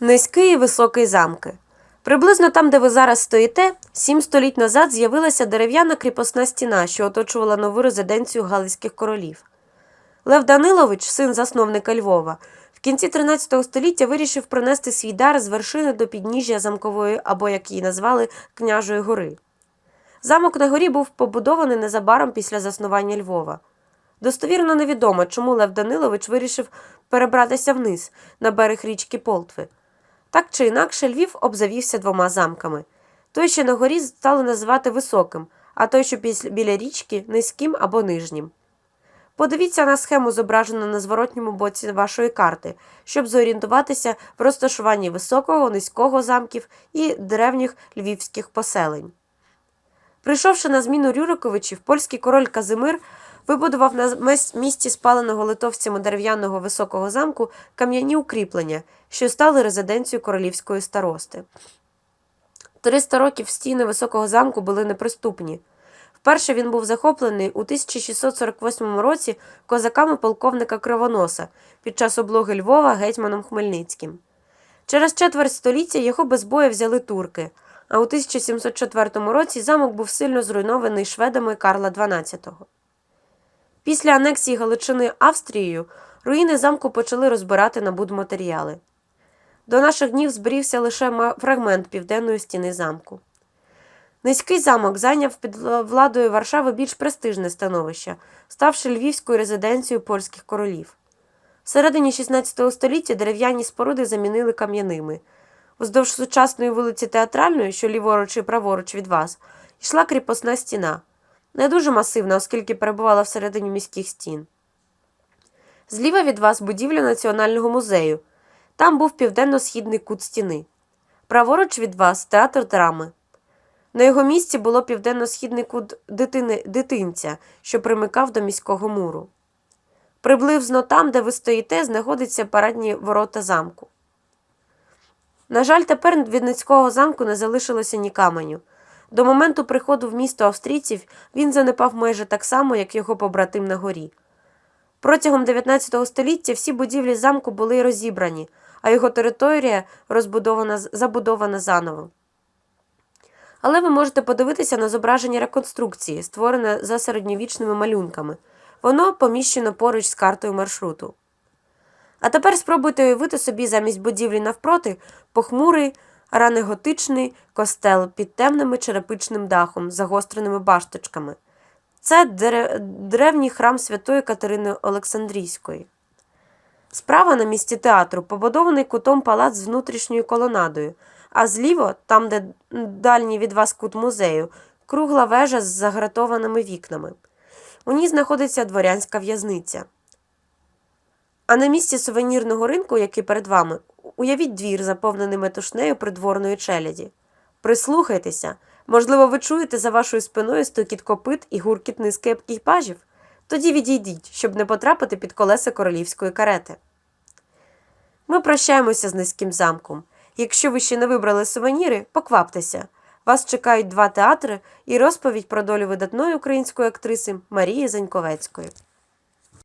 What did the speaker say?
Низький і високий замки. Приблизно там, де ви зараз стоїте, сім століть назад з'явилася дерев'яна кріпосна стіна, що оточувала нову резиденцію галицьких королів. Лев Данилович, син засновника Львова, в кінці 13 століття вирішив пронести свій дар з вершини до підніжжя замкової, або як її назвали, княжої гори. Замок на горі був побудований незабаром після заснування Львова. Достовірно невідомо, чому Лев Данилович вирішив перебратися вниз на берег річки Полтви. Так чи інакше, Львів обзавівся двома замками. Той, що на горі стали називати високим, а той, що біля річки низьким або нижнім. Подивіться на схему, зображену на зворотньому боці вашої карти, щоб зорієнтуватися в розташуванні високого, низького замків і древніх львівських поселень. Прийшовши на зміну Рюриковичів, польський король Казимир вибудував на місці спаленого литовцями дерев'яного високого замку кам'яні укріплення, що стали резиденцією королівської старости. 300 років стіни високого замку були неприступні. Вперше він був захоплений у 1648 році козаками полковника Кривоноса під час облоги Львова гетьманом Хмельницьким. Через четверть століття його без бою взяли турки, а у 1704 році замок був сильно зруйнований шведами Карла XII. Після анексії Галичини Австрією руїни замку почали розбирати на будматеріали. До наших днів зберігся лише фрагмент південної стіни замку. Низький замок зайняв під владою Варшави більш престижне становище, ставши львівською резиденцією польських королів. В середині XVI століття дерев'яні споруди замінили кам'яними. Уздовж сучасної вулиці Театральної, що ліворуч і праворуч від вас, йшла кріпосна стіна, не дуже масивна, оскільки перебувала всередині міських стін. Зліва від вас будівля Національного музею. Там був південно-східний кут стіни. Праворуч від вас театр драми. На його місці було південно-східний кут дитини, дитинця, що примикав до міського муру. Приблизно там, де ви стоїте, знаходяться парадні ворота замку. На жаль, тепер від Ницького замку не залишилося ні каменю. До моменту приходу в місто австрійців він занепав майже так само, як його побратим на горі. Протягом 19 століття всі будівлі замку були розібрані, а його територія розбудована, забудована заново. Але ви можете подивитися на зображення реконструкції, створене за середньовічними малюнками. Воно поміщено поруч з картою маршруту. А тепер спробуйте уявити собі замість будівлі навпроти похмурий ранеготичний костел під темним черепичним дахом загостреними башточками. Це древній храм святої Катерини Олександрійської. Справа на місці театру побудований кутом палац з внутрішньою колонадою, а зліво, там, де дальній від вас кут музею, кругла вежа з загратованими вікнами. У ній знаходиться дворянська в'язниця. А на місці сувенірного ринку, який перед вами, уявіть двір, заповнений метушнею придворної челяді. Прислухайтеся, можливо, ви чуєте за вашою спиною стукіт копит і гуркіт низки екіпажів? Тоді відійдіть, щоб не потрапити під колеса королівської карети. Ми прощаємося з низьким замком. Якщо ви ще не вибрали сувеніри, покваптеся. Вас чекають два театри і розповідь про долю видатної української актриси Марії Заньковецької.